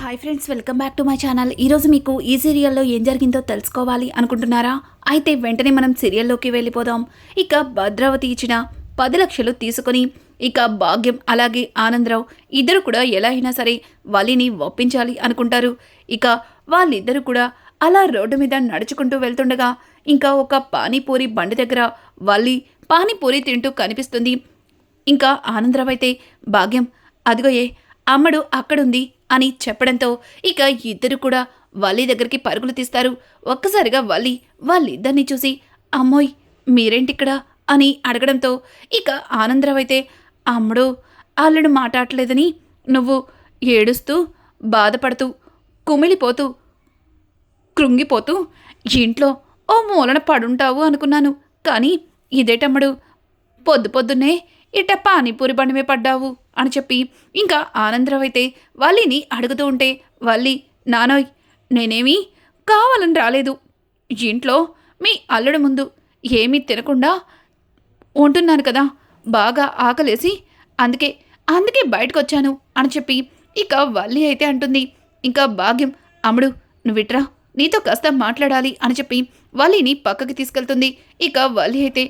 Hi friends welcome back to my channel ఈరోజు మీకు ఈ సీరియల్లో ఏం జరిగిందో తెలుసుకోవాలి అనుకుంటున్నారా? అయితే వెంటనే మనం సీరియల్లోకి వెళ్ళిపోదాం. ఇక భద్రావతి ఇచ్చిన పది లక్షలు తీసుకొని ఇక భాగ్యం అలాగే ఆనందరావు ఇద్దరు కూడా ఎలా అయినా సరే వలిని ఒప్పించాలి అనుకుంటారు. ఇక వాళ్ళిద్దరు కూడా అలా రోడ్డు మీద నడుచుకుంటూ వెళ్తుండగా ఇంకా ఒక పానీపూరి బండి దగ్గర వల్లి పానీపూరి తింటూ కనిపిస్తుంది. ఇంకా ఆనందరావు అయితే భాగ్యం అదిగోయే అమ్మడు అక్కడుంది అని చెప్పడంతో ఇక ఇద్దరు కూడా వల్లి దగ్గరికి పరుగులు తీస్తారు. ఒక్కసారిగా వల్లి వాళ్ళిద్దరిని చూసి అమ్మోయ్ మీరేంటిక్కడ? అని అడగడంతో ఇక ఆనందరావు అయితే అమ్ముడు అల్లుడు మాట్లాడలేదని నువ్వు ఏడుస్తూ బాధపడుతూ కుమిలిపోతూ కృంగిపోతూ ఇంట్లో ఓ మూలన పడుంటావు అనుకున్నాను. కానీ ఇదేటమ్మడు పొద్దు పొద్దున్నే ఇట పానీపూరి బండిమే పడ్డావు. అని చెప్పి ఇంకా ఆనందరావు అయితే వల్లిని అడుగుతూ ఉంటే వల్లి నానోయ్ నేనేమీ కావాలని రాలేదు. ఇంట్లో మీ అల్లుడు ముందు ఏమీ తినకుండా ఉంటున్నాను కదా బాగా ఆకలేసి అందుకే అందుకే బయటకు వచ్చాను అని చెప్పి ఇక వల్లి అయితే అంటుంది. ఇంకా భాగ్యం అమ్ముడు నువ్విట్రా నీతో కాస్త మాట్లాడాలి అని చెప్పి వల్లిని పక్కకి తీసుకెళ్తుంది. ఇక వల్లి అయితే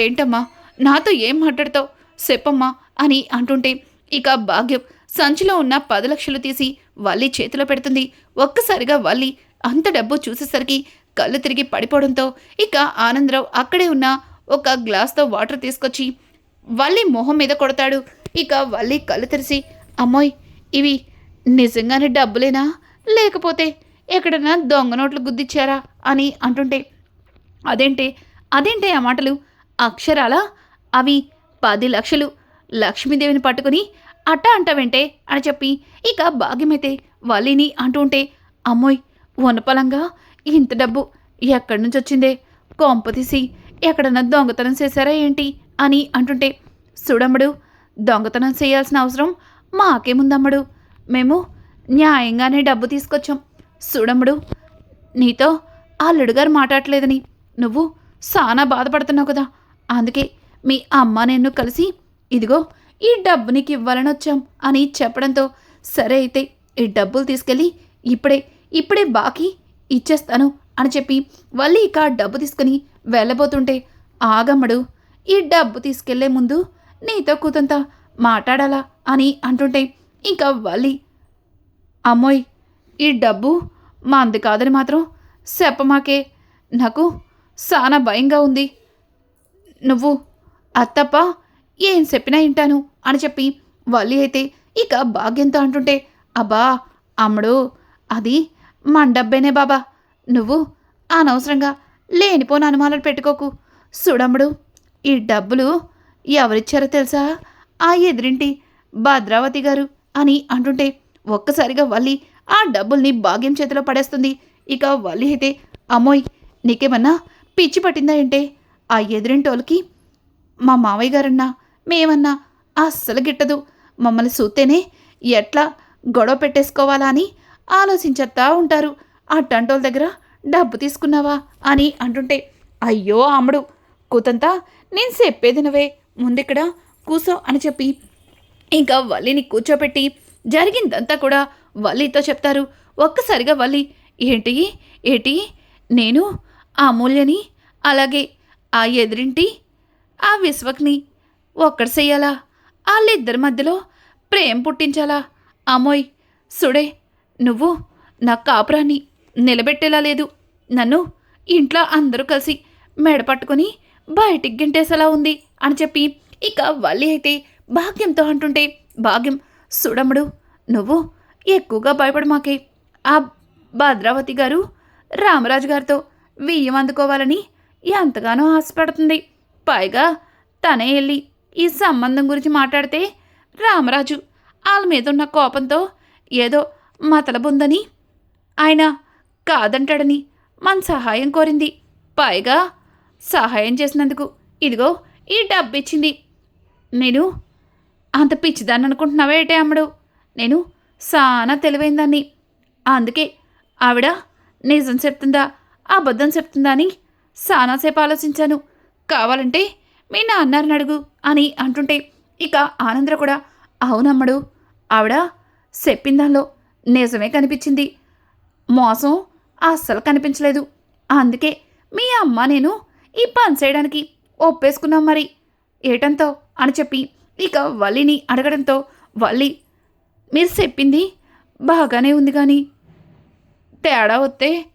ఏంటమ్మా నాతో ఏం మాట్లాడతావు? చెప్పమ్మా అని అంటుంటే ఇక భాగ్యం సంచిలో ఉన్న పది లక్షలు తీసి వల్లి చేతిలో పెడుతుంది. ఒక్కసారిగా వల్లి అంత డబ్బు చూసేసరికి కళ్ళు తిరిగి పడిపోవడంతో ఇక ఆనందరావు అక్కడే ఉన్న ఒక గ్లాస్తో వాటర్ తీసుకొచ్చి వల్లి మొహం మీద కొడతాడు. ఇక వల్లి కళ్ళు తెరిచి అమ్మోయ్ ఇవి నిజంగానే డబ్బులేనా? లేకపోతే ఎక్కడన్నా దొంగ నోట్లు గుద్దిచ్చారా? అని అంటుంటే అదేంటే అదేంటే ఆ మాటలు? అక్షరాల? అవి పది లక్షలు. లక్ష్మీదేవిని పట్టుకుని అట్ట అంటావేంటే అని చెప్పి ఇక భాగ్యమైతే అంటూ అంటుంటే అమ్మోయ్ వనపలంగా ఇంత డబ్బు ఎక్కడి నుంచి వచ్చిందే? కొంప తీసి ఎక్కడన్నా దొంగతనం చేశారా ఏంటి అని అంటుంటే చూడమ్మడు దొంగతనం చేయాల్సిన అవసరం మాకేముందమ్మడు? మేము న్యాయంగానే డబ్బు తీసుకొచ్చాం. చూడమ్మడు నీతో అల్లుడు గారు మాట్లాడలేదని నువ్వు చాలా బాధపడుతున్నావు కదా. అందుకే మీ అమ్మ నేను కలిసి ఇదిగో ఈ డబ్బు నీకు ఇవ్వాలని వచ్చాం అని చెప్పడంతో సరే అయితే ఈ డబ్బులు తీసుకెళ్ళి ఇప్పుడే ఇప్పుడే బాకీ ఇచ్చేస్తాను అని చెప్పి వల్లి ఇక డబ్బు తీసుకుని వెళ్ళబోతుంటే ఆగమ్మడు ఈ డబ్బు తీసుకెళ్ళే ముందు నీతో కూతంత మాట్లాడాలా అని అంటుంటే ఇంకా వల్లి అమ్మోయ్ ఈ డబ్బు మా అంది కాదని మాత్రం చెప్పమాకే నాకు చాలా భయంగా ఉంది. నువ్వు అత్తప్ప ఏం చెప్పినా వింటాను అని చెప్పి వల్లి అయితే ఇక భాగ్యంతో అంటుంటే అబ్బా అమ్ముడు అది మన డబ్బేనే బాబా. నువ్వు అనవసరంగా లేనిపోని అనుమానాలు పెట్టుకోకు. సుడమ్ముడు ఈ డబ్బులు ఎవరిచ్చారో తెలుసా? ఆ ఎదురింటి భద్రావతి గారు అని అంటుంటే ఒక్కసారిగా వల్లి ఆ డబ్బుల్ని భాగ్యం చేతిలో పడేస్తుంది. ఇక వల్లి అయితే అమ్మోయ్ నీకేమన్నా పిచ్చి పట్టిందా ఏంటే? ఆ ఎదురింటోళ్ళకి మా మావయ్య గారన్నా మేమన్నా అస్సలు గిట్టదు. మమ్మల్ని చూస్తేనే ఎట్లా గొడవ పెట్టేసుకోవాలా అని ఆలోచించేస్తా ఉంటారు. అట్టంటోళ్ళ దగ్గర డబ్బు తీసుకున్నావా అని అంటుంటే అయ్యో అమ్ముడు కూతంతా నేను చెప్పేదినవే. ముందిక్కడ కూసో అని చెప్పి ఇంకా వల్లిని కూర్చోపెట్టి జరిగిందంతా కూడా వల్లితో చెప్తారు. ఒక్కసారిగా వల్లి ఏంటి ఏంటి? నేను ఆ మూల్యని అలాగే ఆ ఎదురింటి ఆ విశ్వక్ని ఒక్కడు చెయ్యాలా? వాళ్ళిద్దరి మధ్యలో ప్రేమ పుట్టించాలా? అమ్మోయ్ సుడే నువ్వు నా కాపురాన్ని నిలబెట్టేలా లేదు. నన్ను ఇంట్లో అందరూ కలిసి మెడ పట్టుకొని బయటికి గింటేసేలా ఉంది అని చెప్పి ఇక వల్లి అయితే భాగ్యంతో అంటుంటే భాగ్యం సుడముడు నువ్వు ఎక్కువగా భయపడు మాకే. ఆ భద్రావతి గారు రామరాజు గారితో వియ్యం అందుకోవాలని ఎంతగానో ఆశపడుతుంది. పైగా తనే వెళ్ళి ఈ సంబంధం గురించి మాట్లాడితే రామరాజు వాళ్ళ మీద ఉన్న కోపంతో ఏదో మతలబుందని ఆయన కాదంటాడని మన సహాయం కోరింది. పైగా సహాయం చేసినందుకు ఇదిగో ఈ డబ్బు ఇచ్చింది నేను అంత పిచ్చిదాన్ని అనుకుంటున్నావా ఏటే అమ్మడు? నేను చాలా తెలివైందాన్ని అందుకే ఆవిడ నిజం చెప్తుందా అబద్ధం చెప్తుందా అని చాలాసేపు ఆలోచించాను. కావాలంటే మీ నాన్నని అడుగు అని అంటుంటే ఇక ఆనంద్ర కూడా అవునమ్మడు ఆవిడ చెప్పిన దానిలో నిజమే కనిపించింది. మోసం అస్సలు కనిపించలేదు. అందుకే మీ అమ్మ నేను ఈ పని చేయడానికి ఒప్పేసుకున్నాం మరి. ఏటంతో? అని చెప్పి ఇక వల్లిని అడగడంతో వల్లి మీరు చెప్పింది బాగానే ఉంది కానీ తేడా వస్తే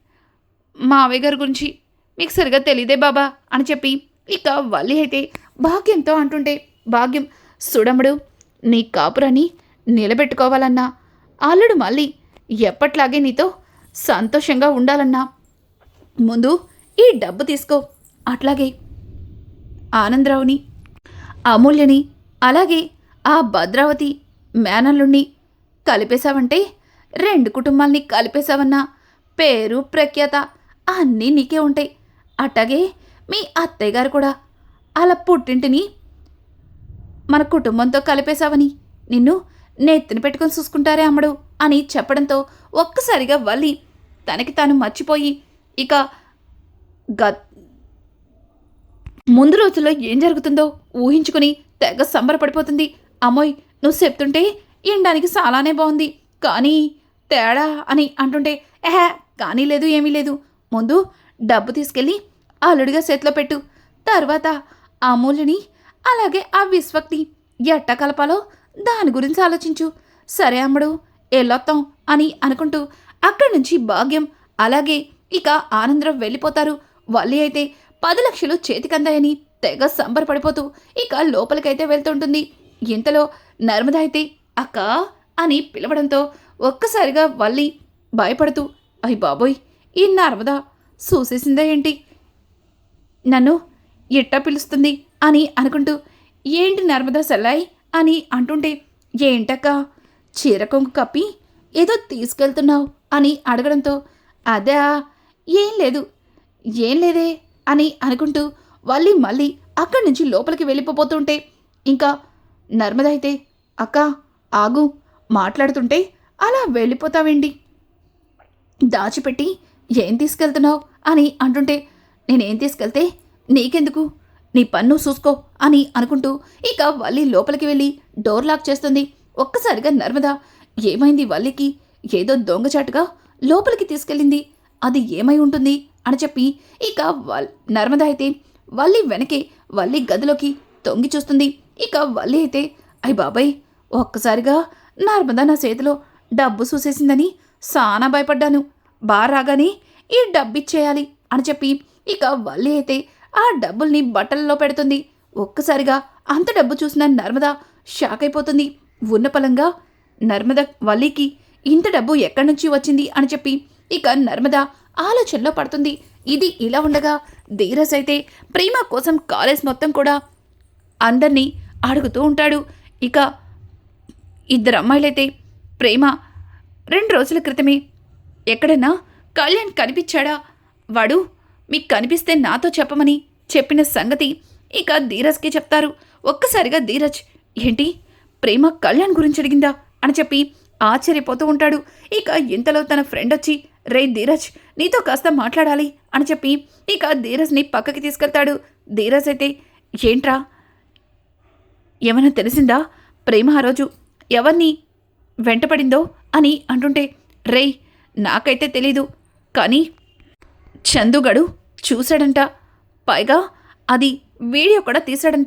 మావయ్య గారి గురించి మీకు సరిగా తెలియదే బాబా అని చెప్పి ఇక వల్లి అయితే భాగ్యంతో అంటుంటే భాగ్యం సుడముడు నీ కాపురాన్ని నిలబెట్టుకోవాలన్నా అల్లుడు మళ్ళీ ఎప్పట్లాగే నీతో సంతోషంగా ఉండాలన్నా. ముందు ఈ డబ్బు తీసుకో. అట్లాగే ఆనందరావుని అమూల్యని అలాగే ఆ భద్రావతి మేనల్లుణ్ణి కలిపేశావంటే రెండు కుటుంబాల్ని కలిపేశావన్నా పేరు ప్రఖ్యాత అన్నీ నీకే ఉంటాయి. అట్టాగే మీ అత్తయ్య గారు కూడా అలా పుట్టింటిని మన కుటుంబంతో కలిపేశావని నిన్ను నెత్తిన పెట్టుకొని చూసుకుంటారే అమ్మడు అని చెప్పడంతో ఒక్కసారిగా వల్లి తనకి తాను మర్చిపోయి ఇక గత్ ముందు రోజుల్లో ఏం జరుగుతుందో ఊహించుకుని తెగ సంబరపడిపోతుంది. అమ్మోయ్ నువ్వు చెప్తుంటే వినడానికి చాలానే బాగుంది. కానీ తేడా అని అంటుంటే ఏహే కానీ లేదు ఏమీ లేదు. ముందు డబ్బు తీసుకెళ్ళి అల్లుడిగా చేతిలో పెట్టు. తర్వాత ఆ మూలిని అలాగే ఆ విశ్వక్తి ఎట్ట కలపాలో దాని గురించి ఆలోచించు. సరే అమ్మడు ఎల్లొత్తాం అని అనుకుంటూ అక్కడి నుంచి భాగ్యం అలాగే ఇక ఆనందరం వెళ్ళిపోతారు. వల్లి అయితే పది లక్షలు చేతికందాయని తెగ సంబరపడిపోతూ ఇక లోపలికైతే వెళ్తుంటుంది. ఇంతలో నర్మద అయితే అక్క అని పిలవడంతో ఒక్కసారిగా వల్లి భయపడుతూ అయ్యి బాబోయ్ ఈ నర్మద చూసేసిందా ఏంటి? నన్ను ఎట్టా పిలుస్తుంది అని అనుకుంటూ ఏంటి నర్మదా సెల్లాయ్ అని అంటుంటే ఏంటక్క చీర కొంగు కప్పి ఏదో తీసుకెళ్తున్నావు అని అడగడంతో అదా ఏం లేదు ఏం లేదే అని అనుకుంటూ మళ్ళీ మళ్ళీ అక్కడి నుంచి లోపలికి వెళ్ళిపోతుంటే ఇంకా నర్మద అయితే అక్క ఆగు మాట్లాడుతుంటే అలా వెళ్ళిపోతావేండి దాచిపెట్టి ఏం తీసుకెళ్తున్నావు అని అంటుంటే నేనేం తీసుకెళ్తే నీకెందుకు? నీ పన్ను చూసుకో అని అనుకుంటూ ఇక వల్లి లోపలికి వెళ్ళి డోర్ లాక్ చేస్తుంది. ఒక్కసారిగా నర్మద ఏమైంది వల్లికి? ఏదో దొంగచాటుగా లోపలికి తీసుకెళ్ళింది. అది ఏమై ఉంటుంది అని చెప్పి ఇక వల్ నర్మద అయితే వల్లి వెనకే వల్లి గదిలోకి తొంగి చూస్తుంది. ఇక వల్లి అయితే అయ్ బాబాయ్ ఒక్కసారిగా నర్మద నా చేతిలో డబ్బు చూసేసిందని సానా భయపడ్డాను. బా రాగానే ఈ డబ్బు ఇచ్చేయాలి అని చెప్పి ఇక వల్లి అయితే ఆ డబ్బుల్ని బట్టల్లో పెడుతుంది. ఒక్కసారిగా అంత డబ్బు చూసిన నర్మద షాక్ అయిపోతుంది. ఉన్న పలంగా నర్మద వల్లికి ఇంత డబ్బు ఎక్కడి నుంచి వచ్చింది? అని చెప్పి ఇక నర్మద ఆలోచనలో పడుతుంది. ఇది ఇలా ఉండగా ధీరస్ అయితే ప్రేమ కోసం కాలేజ్ మొత్తం కూడా అందరినీ అడుగుతూ ఉంటాడు. ఇక ఇద్దరు అమ్మాయిలైతే ప్రేమ రెండు రోజుల క్రితమే ఎక్కడన్నా కళ్యాణ్ కనిపించాడా? వాడు మీకు కనిపిస్తే నాతో చెప్పమని చెప్పిన సంగతి ఇక ధీరజ్కి చెప్తారు. ఒక్కసారిగా ధీరజ్ ఏంటి? ప్రేమ కళ్యాణ్ గురించి అడిగిందా? అని చెప్పి ఆశ్చర్యపోతూ ఉంటాడు. ఇక ఇంతలో తన ఫ్రెండ్ వచ్చి రే ధీరజ్ నీతో కాస్త మాట్లాడాలి అని చెప్పి ఇక ధీరజ్ని పక్కకి తీసుకెళ్తాడు. ధీరజ్ అయితే ఏంట్రా? ఏమైనా తెలిసిందా? ప్రేమ ఆ రోజు ఎవరిని వెంటపడిందో? అని అంటుంటే రేయ్ నాకైతే తెలీదు. కానీ చందుగడు చూశాడంట. పైగా అది వీడియో కూడా తీశాడంట.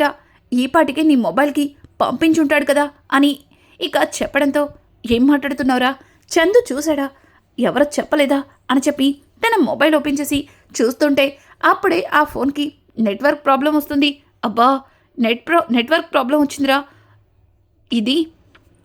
ఈ పాటికి నీ మొబైల్కి పంపించుంటాడు కదా అని ఇక చెప్పడంతో ఏం మాట్లాడుతున్నావురా? చందు చూశాడా? ఎవరో చెప్పలేదా? అని చెప్పి తన మొబైల్ ఓపెన్ చేసి చూస్తుంటే అప్పుడే ఆ ఫోన్కి నెట్వర్క్ ప్రాబ్లం వస్తుంది. అబ్బా నెట్ ప్రో నెట్వర్క్ ప్రాబ్లం వచ్చిందిరా. ఇది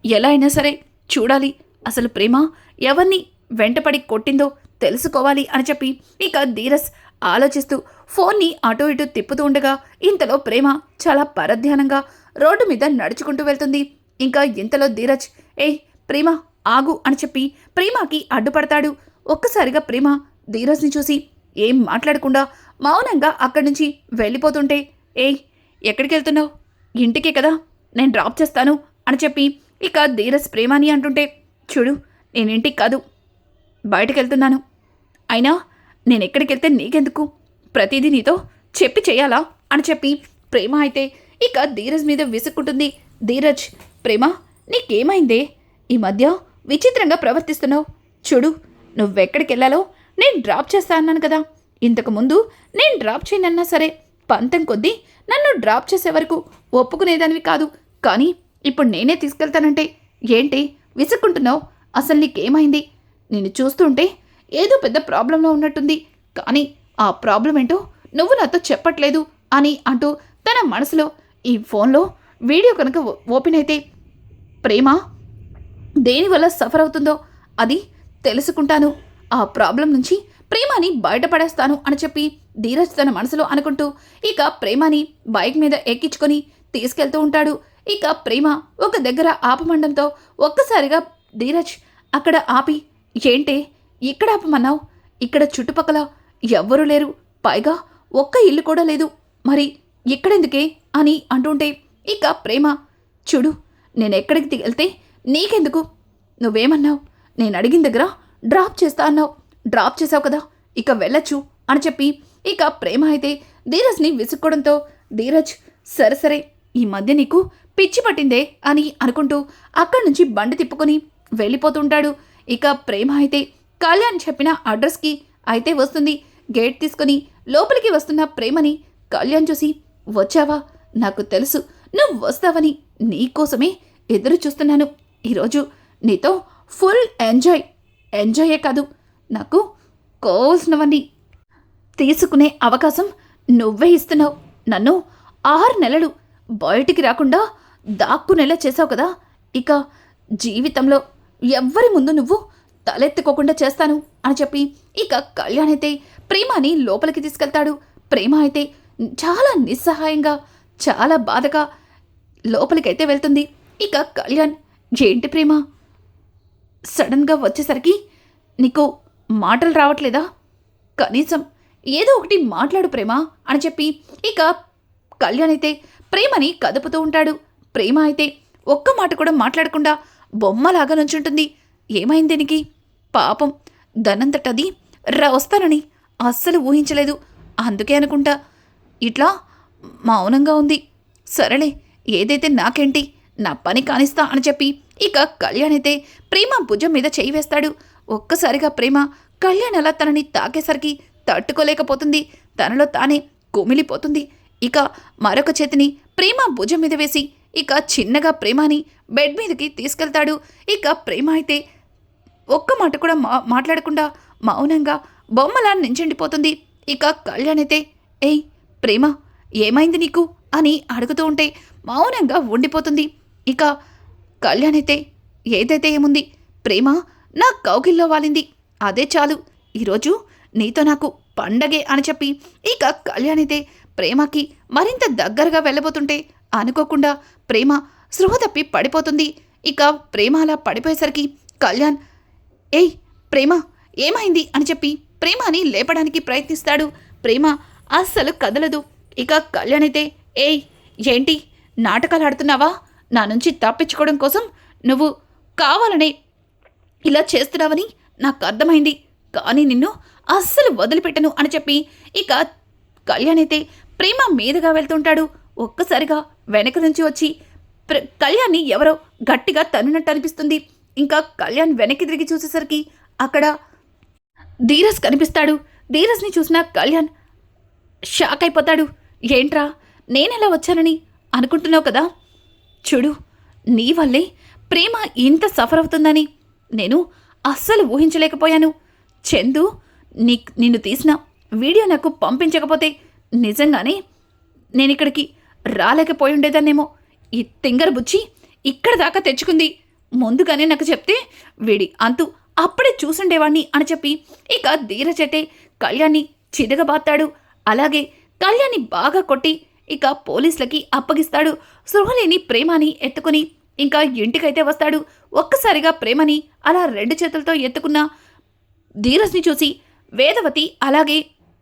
ఎలా అయినా సరే చూడాలి. అసలు ప్రేమ ఎవరిని వెంటపడి కొట్టిందో తెలుసుకోవాలి అని చెప్పి ఇక ధీరస్ ఆలోచిస్తూ ఫోన్ని అటు ఇటు తిప్పుతూ ఉండగా ఇంతలో ప్రేమ చాలా పరధ్యానంగా రోడ్డు మీద నడుచుకుంటూ వెళ్తుంది. ఇంకా ఇంతలో ధీరజ్ ఏయ్ ప్రేమ ఆగు అని చెప్పి ప్రేమకి అడ్డుపడతాడు. ఒక్కసారిగా ప్రేమ ధీరజ్ని చూసి ఏం మాట్లాడకుండా మౌనంగా అక్కడి నుంచి వెళ్ళిపోతుంటే ఏయ్ ఎక్కడికి వెళ్తున్నావు? ఇంటికే కదా నేను డ్రాప్ చేస్తాను అని చెప్పి ఇక ధీరజ్ ప్రేమని అంటుంటే చూడు నేను ఇంటికి కాదు బయటకు వెళ్తున్నాను అయినా నేను ఎక్కడికి వెళ్తే నీకెందుకు? ప్రతిదీ నీతో చెప్పి చేయాలా? అని చెప్పి ప్రేమ అయితే ఇక ధీరజ్ మీద విసుక్కుంటుంది. ధీరజ్ ప్రేమ నీకేమైందే? ఈ మధ్య విచిత్రంగా ప్రవర్తిస్తున్నావు. చూడు నువ్వెక్కడికి వెళ్ళాలో నేను డ్రాప్ చేస్తా అన్నాను కదా. ఇంతకుముందు నేను డ్రాప్ చేయనన్నా సరే పంతం కొద్దీ నన్ను డ్రాప్ చేసే వరకు ఒప్పుకునేదానివి కాదు. కానీ ఇప్పుడు నేనే తీసుకెళ్తానంటే ఏంటి? విసుక్కుంటున్నావు? అసలు నీకేమైంది? నిన్ను చూస్తుంటే ఏదో పెద్ద ప్రాబ్లంలో ఉన్నట్టుంది. కానీ ఆ ప్రాబ్లం ఏంటో నువ్వు నాతో చెప్పట్లేదు అని అంటూ తన మనసులో ఈ ఫోన్లో వీడియో కనుక ఓపెన్ అయితే ప్రేమ దేనివల్ల సఫర్ అవుతుందో అది తెలుసుకుంటాను. ఆ ప్రాబ్లం నుంచి ప్రేమని బయటపడేస్తాను అని చెప్పి ధీరజ్ తన మనసులో అనుకుంటూ ఇక ప్రేమని బైక్ మీద ఎక్కించుకొని తీసుకెళ్తూ ఉంటాడు. ఇక ప్రేమ ఒక దగ్గర ఆపమండంతో ఒక్కసారిగా ధీరజ్ అక్కడ ఆపి ఏంటి? ఇక్కడ ఆపమన్నావు? ఇక్కడ చుట్టుపక్కల ఎవ్వరూ లేరు. పైగా ఒక్క ఇల్లు కూడా లేదు. మరి ఇక్కడెందుకే అని అంటుంటే ఇక ప్రేమ. చూడు నేను ఎక్కడికి వెళ్తే నీకెందుకు? నువ్వేమన్నావు? నేను అడిగిన దగ్గర డ్రాప్ చేస్తా అన్నావు. డ్రాప్ చేసావు కదా ఇక వెళ్ళొచ్చు అని చెప్పి ఇక ప్రేమ అయితే ధీరజ్ని విసుక్కోవడంతో ధీరజ్ సరే సరే ఈ మధ్య నీకు పిచ్చి పట్టిందే అని అనుకుంటూ అక్కడి నుంచి బండి తిప్పుకొని వెళ్ళిపోతుంటాడు. ఇక ప్రేమ అయితే కళ్యాణ్ చెప్పిన అడ్రస్కి అయితే వస్తుంది. గేట్ తీసుకొని లోపలికి వస్తున్న ప్రేమని కళ్యాణ్ చూసి వచ్చావా? నాకు తెలుసు. నువ్వు వస్తావని నీకోసమే ఎదురు చూస్తున్నాను. ఈరోజు నీతో ఫుల్ ఎంజాయ్. ఎంజాయే కాదు నాకు కోసినవన్నీ తీసుకునే అవకాశం నువ్వే ఇస్తున్నావు. నన్ను ఆరు నెలలు బయటికి రాకుండా దాక్కునేలా చేసావు కదా. ఇక జీవితంలో ఎవ్వరి ముందు నువ్వు తలెత్తుకోకుండా చేస్తాను అని చెప్పి ఇక కళ్యాణ్ అయితే ప్రేమని లోపలికి తీసుకెళ్తాడు. ప్రేమ అయితే చాలా నిస్సహాయంగా చాలా బాధగా లోపలికైతే వెళ్తుంది. ఇక కళ్యాణ్ ఏంటి ప్రేమ? సడన్గా వచ్చేసరికి నీకు మాటలు రావట్లేదా? కనీసం ఏదో ఒకటి మాట్లాడు ప్రేమ అని చెప్పి ఇక కళ్యాణ్ అయితే ప్రేమని కదుపుతూ ఉంటాడు. ప్రేమ అయితే ఒక్క మాట కూడా మాట్లాడకుండా బొమ్మలాగా నుంచుంటుంది. ఏమైంది దీనికి? పాపం దనంతటది రా వస్తానని అస్సలు ఊహించలేదు. అందుకే అనుకుంటా. ఇట్లా మౌనంగా ఉంది. సరేలే ఏదైతే నాకేంటి నా పని కానిస్తా అని చెప్పి ఇక కళ్యాణ్ అయితే ప్రేమ భుజం మీద చేయి వేస్తాడు. ఒక్కసారిగా ప్రేమ కళ్యాణ్ అలా తనని తాకేసరికి తట్టుకోలేకపోతుంది. తనలో తానే కుమిలిపోతుంది. ఇక మరొక చేతిని ప్రేమ భుజం మీద వేసి ఇక చిన్నగా ప్రేమని బెడ్ మీదకి తీసుకెళ్తాడు. ఇక ప్రేమ అయితే ఒక్క మాట కూడా మా మాట్లాడకుండా మౌనంగా బొమ్మలా నించండిపోతుంది. ఇక కళ్యాణ్ అయితే ఏయ్ ప్రేమ ఏమైంది నీకు? అని అడుగుతూ ఉంటే మౌనంగా ఉండిపోతుంది. ఇక కళ్యాణ్ అయితే ఏదైతే ఏముంది ప్రేమ నా కౌగిల్లో వాలింది. అదే చాలు. ఈరోజు నీతో నాకు పండగే అని చెప్పి ఇక కళ్యాణ్ అయితే ప్రేమకి మరింత దగ్గరగా వెళ్ళబోతుంటే అనుకోకుండా ప్రేమ సృహ తప్పి పడిపోతుంది. ఇక ప్రేమ అలా పడిపోయేసరికి కళ్యాణ్ ఏయ్ ప్రేమ ఏమైంది? అని చెప్పి ప్రేమని లేపడానికి ప్రయత్నిస్తాడు. ప్రేమ అస్సలు కదలదు. ఇక కళ్యాణ్ అయితే ఏయ్ ఏంటి? నాటకాలు ఆడుతున్నావా నా నుంచి తప్పించుకోవడం కోసం నువ్వు కావాలనే ఇలా చేస్తున్నావని నాకు అర్థమైంది. కానీ నిన్ను అస్సలు వదిలిపెట్టను అని చెప్పి ఇక కళ్యాణ్ అయితే ప్రేమ మీదుగా వెళ్తుంటాడు. ఒక్కసారిగా వెనక నుంచి వచ్చి ప్ర కళ్యాణ్ని ఎవరో గట్టిగా తన్నునట్టు అనిపిస్తుంది. ఇంకా కళ్యాణ్ వెనక్కి తిరిగి చూసేసరికి అక్కడ ధీరజ్ కనిపిస్తాడు. ధీరజ్ని చూసిన కళ్యాణ్ షాక్ అయిపోతాడు. ఏంట్రా నేనెలా వచ్చానని అనుకుంటున్నావు కదా? చూడు నీ వల్లే ప్రేమ ఇంత సఫర్ అవుతుందని నేను అస్సలు ఊహించలేకపోయాను. చందు నీ నిన్ను తీసిన వీడియో నాకు పంపించకపోతే నిజంగానే నేను ఇక్కడికి రాలేకపోయి ఉండేదాన్నేమో ఈ తింగర బుచ్చి ఇక్కడ దాకా తెచ్చుకుంది. ముందుగానే నాకు చెప్తే వీడి అంతు అప్పుడే చూసుండేవాణ్ణి అని చెప్పి ఇక ధీరచెట్టే కళ్యాణ్ని చిదగబాతాడు అలాగే కళ్యాణ్ని బాగా కొట్టి ఇక పోలీసులకి అప్పగిస్తాడు. సృహలేని ప్రేమని ఎత్తుకుని ఇంకా ఇంటికైతే వస్తాడు. ఒక్కసారిగా ప్రేమని అలా రెండు చేతులతో ఎత్తుకున్న ధీరజ్ని చూసి వేదవతి అలాగే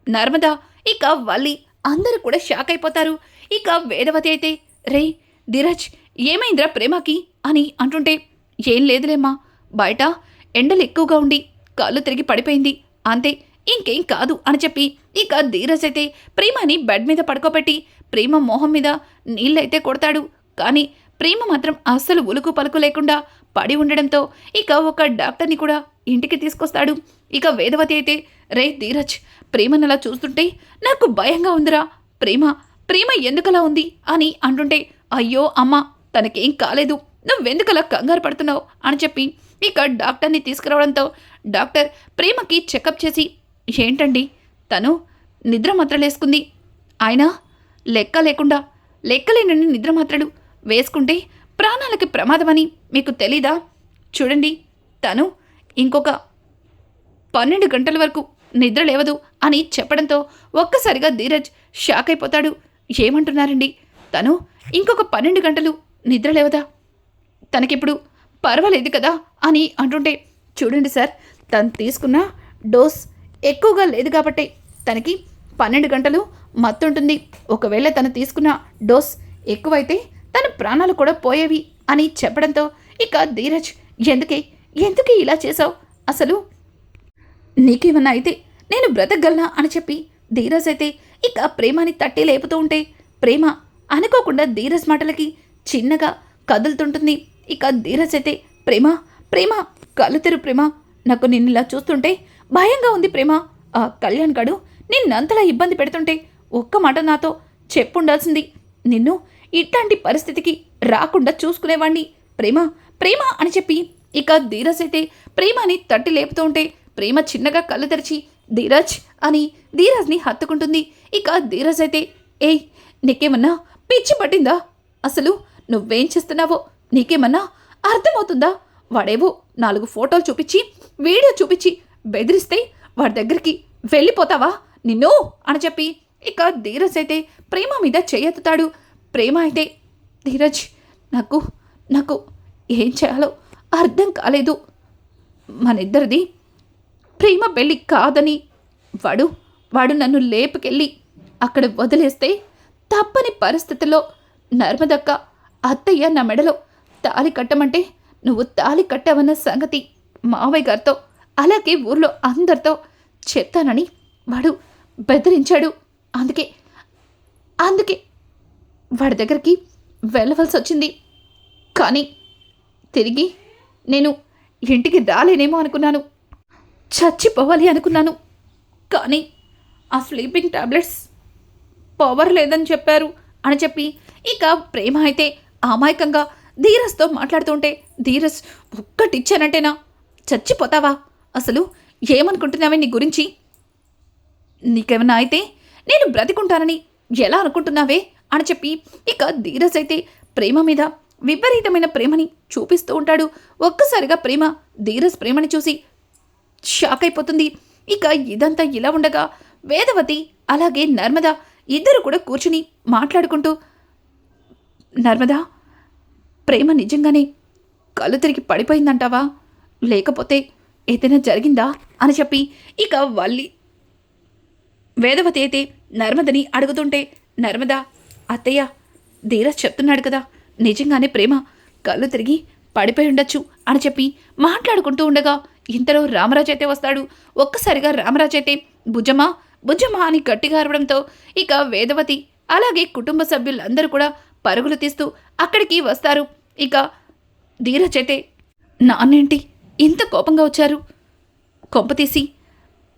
నర్మద ఇక వల్లి అందరూ కూడా షాక్ అయిపోతారు. ఇక వేదవతి అయితే రే ధీరజ్ ఏమైందిరా ప్రేమకి? అని అంటుంటే ఏం లేదులేమ్మా బయట ఎండలు ఎక్కువగా ఉండి కాళ్ళు తిరిగి పడిపోయింది. అంతే ఇంకేం కాదు అని చెప్పి ఇక ధీరజ్ అయితే ప్రేమని బెడ్ మీద పడుకోబెట్టి ప్రేమ మొహం మీద నీళ్ళైతే కొడతాడు. కానీ ప్రేమ మాత్రం అస్సలు ఉలుకు పలుకు లేకుండా పడి ఉండడంతో ఇక ఒక డాక్టర్ని కూడా ఇంటికి తీసుకొస్తాడు. ఇక వేదవతి అయితే రే ధీరజ్ ప్రేమనలా చూస్తుంటే నాకు భయంగా ఉందిరా. ప్రేమ ప్రేమ ఎందుకలా ఉంది? అని అంటుంటే అయ్యో అమ్మ తనకేం కాలేదు. నువ్వెందుకలా కంగారు పడుతున్నావు? అని చెప్పి ఇక డాక్టర్ని తీసుకురావడంతో డాక్టర్ ప్రేమకి చెకప్ చేసి ఏంటండి తను నిద్ర మాత్రలేసుకుంది. ఆయన లెక్క లేకుండా లెక్కలేనని నిద్ర మాత్రలు వేసుకుంటే ప్రాణాలకి ప్రమాదమని మీకు తెలీదా? చూడండి తను ఇంకొక పన్నెండు గంటల వరకు నిద్ర లేవదు అని చెప్పడంతో ఒక్కసారిగా ధీరజ్ షాక్ అయిపోతాడు. ఏమంటున్నారండి? తను ఇంకొక పన్నెండు గంటలు నిద్ర లేవదా? తనకిప్పుడు పర్వాలేదు కదా అని అంటుంటే చూడండి సార్ తను తీసుకున్న డోస్ ఎక్కువగా లేదు కాబట్టి తనకి పన్నెండు గంటలు మత్తుంటుంది. ఒకవేళ తను తీసుకున్న డోస్ ఎక్కువైతే తన ప్రాణాలు కూడా పోయేవి అని చెప్పడంతో ఇక ధీరజ్ ఎందుకే? ఎందుకే ఇలా చేశావు? అసలు నీకేమన్నా అయితే నేను బ్రతకగలనా? అని చెప్పి ధీరజ్ అయితే ఇక ప్రేమని తట్టి లేపుతూ ఉంటే ప్రేమ అనుకోకుండా ధీరజ్ మాటలకి చిన్నగా కదులుతుంటుంది. ఇక ధీరజ్ అయితే ప్రేమ ప్రేమ కళ్ళు తెరు ప్రేమ. నాకు నిన్ను ఇలా చూస్తుంటే భయంగా ఉంది ప్రేమ. ఆ కళ్యాణ్ గడు నిన్నంతలా ఇబ్బంది పెడుతుంటే ఒక్క మాట నాతో చెప్పుండాల్సింది. నిన్ను ఇట్లాంటి పరిస్థితికి రాకుండా చూసుకునేవాణ్ణి. ప్రేమ ప్రేమ అని చెప్పి ఇక ధీరజ్ అయితే ప్రేమని తట్టి లేపుతూ ఉంటే ప్రేమ చిన్నగా కళ్ళు తెరిచి ధీరజ్ అని ధీరజ్ని హత్తుకుంటుంది. ఇక ధీరజ్ అయితే ఏయ్ నీకేమన్నా పిచ్చి పట్టిందా? అసలు నువ్వేం చేస్తున్నావో? నీకేమన్నా అర్థమవుతుందా? వాడేవో నాలుగు ఫోటోలు చూపించి వీడియో చూపించి బెదిరిస్తే వాడి దగ్గరికి వెళ్ళిపోతావా నిన్ను? అని చెప్పి ఇక ధీరజ్ అయితే ప్రేమ మీద చేయెత్తుతాడు ప్రేమ అయితే ధీరజ్ నాకు నాకు ఏం చేయాలో అర్థం కాలేదు. మనిద్దరిది ప్రేమ పెళ్ళి కాదని వాడు వాడు నన్ను లేపుకెళ్ళి అక్కడ వదిలేస్తే తప్పని పరిస్థితుల్లో నర్మదక్క అత్తయ్య నా మెడలో తాలి కట్టమంటే నువ్వు తాలి కట్టావన్న సంగతి మావయ్య గారితో అలాగే ఊర్లో అందరితో చెప్తానని వాడు బెదిరించాడు. అందుకే అందుకే వాడి దగ్గరికి వెళ్ళవలసి వచ్చింది కానీ తిరిగి నేను ఇంటికి రాలేనేమో అనుకున్నాను. చచ్చిపోవాలి అనుకున్నాను. కానీ ఆ స్లీపింగ్ టాబ్లెట్స్ పవర్ లేదని చెప్పారు అని చెప్పి ఇక ప్రేమ అయితే అమాయకంగా ధీరస్తో మాట్లాడుతుంటే ధీరస్ ఒక్కటిచ్చానంటేనా? చచ్చిపోతావా? అసలు ఏమనుకుంటున్నావే నీ గురించి? నీకేమన్నా అయితే నేను బ్రతికుంటానని ఎలా అనుకుంటున్నావే? అని చెప్పి ఇక ధీరజ్ అయితే ప్రేమ మీద విపరీతమైన ప్రేమని చూపిస్తూ ఉంటాడు. ఒక్కసారిగా ప్రేమ ధీరజ్ ప్రేమని చూసి షాక్ అయిపోతుంది. ఇక ఇదంతా ఇలా ఉండగా వేదవతి అలాగే నర్మద ఇద్దరు కూడా కూర్చుని మాట్లాడుకుంటూ నర్మదా ప్రేమ నిజంగానే కళ్ళు తిరిగి పడిపోయిందంటావా? లేకపోతే ఏదైనా జరిగిందా? అని చెప్పి ఇక వల్లి వేదవతి అయితే నర్మదని అడుగుతుంటే నర్మద అత్తయ్య ధీరజ్ చెప్తున్నాడు కదా. నిజంగానే ప్రేమ కళ్ళు తిరిగి పడిపోయి ఉండొచ్చు అని చెప్పి మాట్లాడుకుంటూ ఉండగా ఇంతలో రామరాజు అయితే వస్తాడు. ఒక్కసారిగా రామరాజు అయితే భుజమా భుజమా అని గట్టిగా అరవడంతో ఇక వేదవతి అలాగే కుటుంబ సభ్యులందరూ కూడా పరుగులు తీస్తూ అక్కడికి వస్తారు. ఇక ధీరజ్ అయితే నాన్నేంటి ఇంత కోపంగా వచ్చారు? కొంపతీసి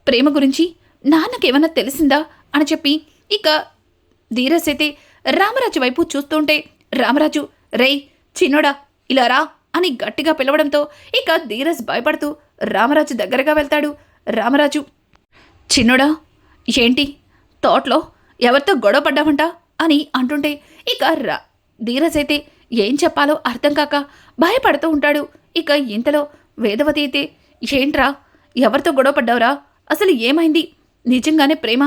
ప్రేమ గురించి నాన్నకేమన్నా తెలిసిందా? అని చెప్పి ఇక ధీరజ్ అయితే రామరాజు వైపు చూస్తుంటే రామరాజు రేయ్ చిన్నోడా ఇలా రా అని గట్టిగా పిలవడంతో ఇక ధీరజ్ భయపడుతూ రామరాజు దగ్గరగా వెళ్తాడు. రామరాజు చిన్నోడా ఏంటి తోటలో ఎవరితో గొడవ పడ్డావంట? అని అంటుంటే ఇక రా ధీరజ్ అయితే ఏం చెప్పాలో అర్థం కాక భయపడుతూ ఉంటాడు. ఇక ఇంతలో వేదవతి అయితే ఏంట్రా ఎవరితో గొడవ పడ్డావురా? అసలు ఏమైంది? నిజంగానే ప్రేమ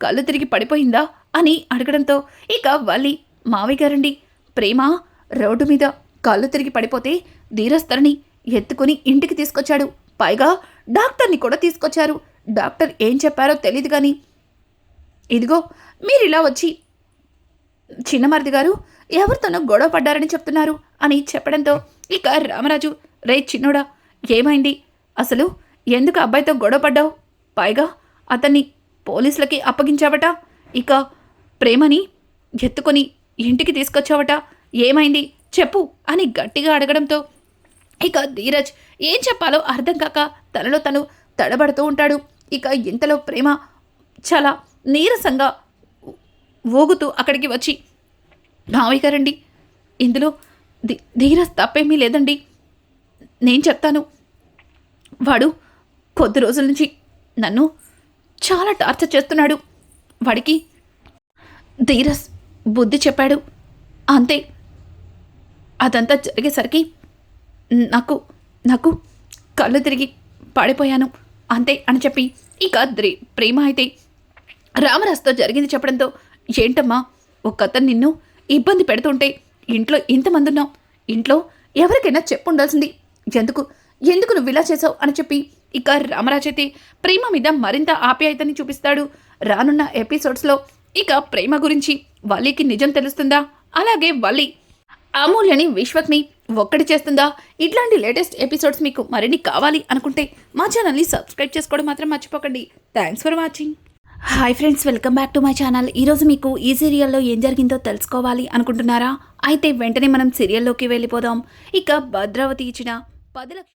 కళ్ళు తిరిగి పడిపోయిందా? అని అడగడంతో ఇక వల్లి మావయ్య గారండి ప్రేమ రోడ్డు మీద కళ్ళు తిరిగి పడిపోతే ధీరజ్ ఎత్తుకుని ఇంటికి తీసుకొచ్చాడు. పైగా డాక్టర్ని కూడా తీసుకొచ్చారు. డాక్టర్ ఏం చెప్పారో తెలియదు కానీ ఇదిగో మీరు ఇలా వచ్చి చిన్నమరిది గారు ఎవరితోనో గొడవ పడ్డారని చెప్తున్నారు అని చెప్పడంతో ఇక రామరాజు రే చిన్నోడా ఏమైంది? అసలు ఎందుకు అబ్బాయితో గొడవ పడ్డావు? పైగా అతన్ని పోలీసులకి అప్పగించావట. ఇక ప్రేమని ఎత్తుకొని ఇంటికి తీసుకొచ్చావట? ఏమైంది? చెప్పు అని గట్టిగా అడగడంతో ఇక ధీరజ్ ఏం చెప్పాలో అర్థం కాక తనలో తను తడబడుతూ ఉంటాడు. ఇక ఇంతలో ప్రేమ చాలా నీరసంగా ఊగుతూ అక్కడికి వచ్చి మావయ్య గారండి ఇందులో ధీ ధీరజ్ తప్పేమీ లేదండి. నేను చెప్తాను. వాడు కొద్ది రోజుల నుంచి నన్ను చాలా టార్చర్ చేస్తున్నాడు. వాడికి ధీరస్ బుద్ధి చెప్పాడు. అంతే. అదంతా జరిగేసరికి నాకు నాకు కళ్ళు తిరిగి పడిపోయాను. అంతే అని చెప్పి ఇక ద్రి ప్రేమ అయితే రామరాజుతో జరిగింది చెప్పడంతో ఏంటమ్మా ఒక్కతను నిన్ను ఇబ్బంది పెడుతుంటే ఇంట్లో ఇంతమంది ఉన్నావు ఇంట్లో ఎవరికైనా చెప్పు ఉండాల్సింది ఎందుకు ఎందుకు నువ్వు ఇలా చేసావు అని చెప్పి ఇక రామరాజ్ అయితే ప్రేమ మీద మరింత ఆప్యాయతని చూపిస్తాడు. రానున్న ఎపిసోడ్స్లో ఇక ప్రేమ గురించి వల్లికి నిజం తెలుస్తుందా? అలాగే వల్లి అమూల్యని విశ్వక్ని ఒక్కటి చేస్తుందా? ఇట్లాంటి లేటెస్ట్ ఎపిసోడ్స్ మీకు మరిన్ని కావాలి అనుకుంటే మా ఛానల్ని సబ్స్క్రైబ్ చేసుకోవడం మాత్రం మర్చిపోకండి. Thanks for watching hi friends welcome back to my channel ఈరోజు మీకు ఈ సీరియల్లో ఏం జరిగిందో తెలుసుకోవాలి అనుకుంటున్నారా? అయితే వెంటనే మనం సీరియల్లోకి వెళ్ళిపోదాం. ఇక భద్రావతి ఇచ్చిన పది లక్ష